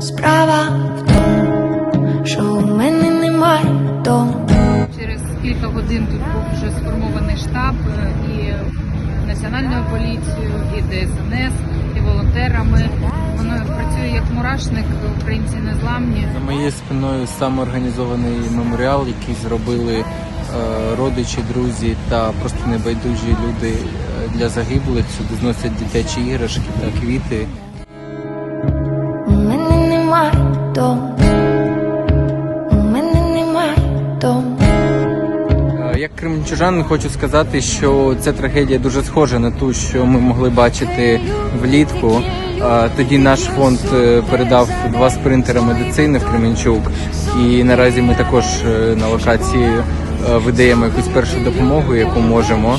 Справа в тому, що у мене немає дому. Через кілька годин тут був вже сформований штаб е, і національною поліцією, і ДСНС, і волонтерами. Воно працює як мурашник, українці незламні. За моєю спиною самоорганізований меморіал, який зробили е, родичі, друзі та просто небайдужі люди е, для загиблих. Сюди зносять дитячі іграшки та квіти. Дому. Е, Як кримчужан хочу сказати, що ця трагедія дуже схожа на ту, що ми могли бачити влітку. Е, Тоді наш фонд е, передав два спринтера медицини в Кременчук, і наразі ми також на локації видаємо якусь першу допомогу, яку можемо.